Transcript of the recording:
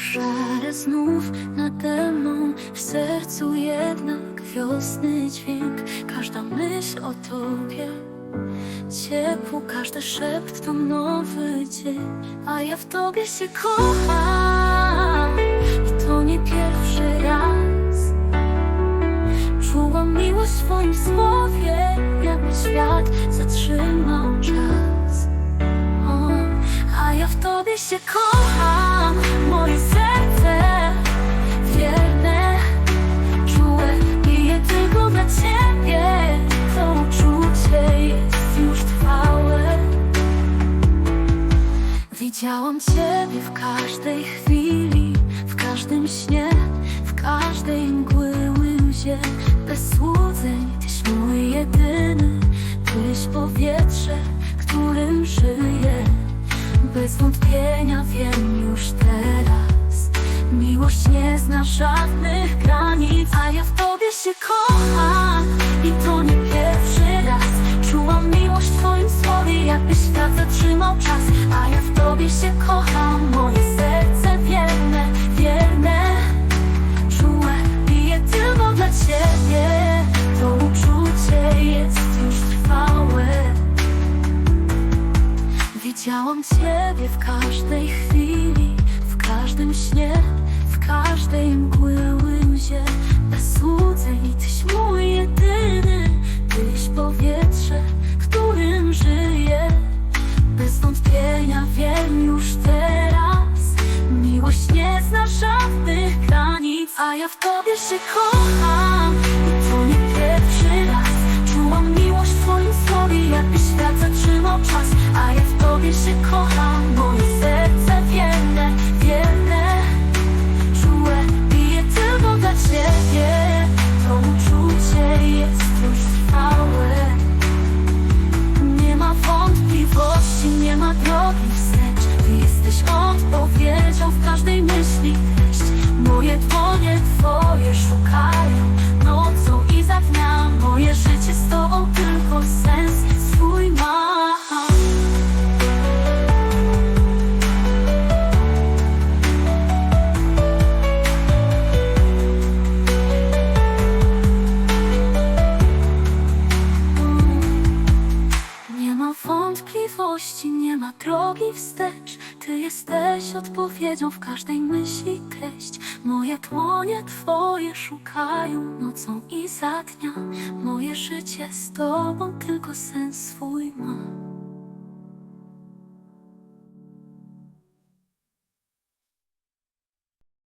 szare znów nade mną W sercu jednak wiosny dźwięk. Każda myśl o tobie Ciepło, każdy szept to nowy dzień. A ja w tobie się kocham I to nie pierwszy raz. Czułam miłość w twoim słowie Jakby świat zatrzymał czas. O, A ja w tobie się kocham Widziałam ciebie w każdej chwili W każdym śnie W każdej mgły łzie. Bez złudzeń Tyś mój jedyny Tyś powietrze, którym żyję. Bez wątpienia wiem już teraz. Miłość nie zna żadnych granic A ja w tobie się kocham. I to nie pierwszy raz. Czułam miłość w twoim słowie Jakby świat zatrzymał czas Ciebie w każdej chwili, w każdym śnie, w każdej mgły łzie. Bez złudzeń, Tyś mój jedyny, Tyś powietrze, którym żyję. Bez wątpienia wiem już teraz, miłość nie zna żadnych granic, a ja w Tobie się kocham. Wątpliwości, nie ma drogi wstecz. Ty jesteś odpowiedzią w każdej myśli treść. Moje dłonie Twoje szukają nocą i za dnia. Moje życie z Tobą tylko sens swój ma